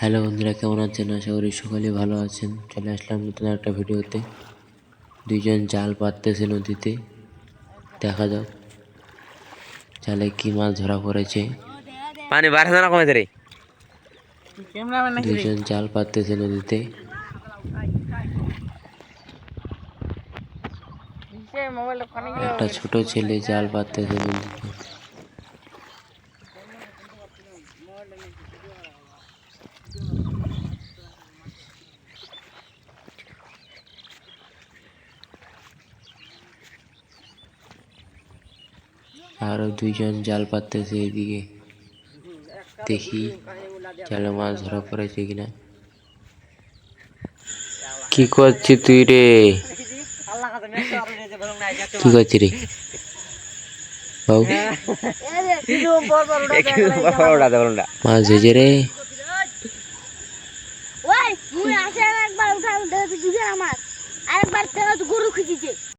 Hello বন্ধুরা কেমন আছেন? আশা করি সকলে ভালো আছেন। চলে আসলাম নতুন একটা ভিডিওতে। দুইজন জাল পাততেছে নদীতে। দেখা যাক জালে কি মাছ ধরা পড়েছে। পানি বাড়ছে না কমেছে রে দুইজন জাল পাততেছে নদীতে। একটা ছোট ছেলে জাল পাততেছে নদীতে। আরও দুইজন জাল পাততেছে এদিকে। দেখি জালে মাছ ধরা পড়েছে কিনা। কি করছিস তুই রে? কি করছিস রে? বাবু। মাছ ধরেছে রে। আরেকবার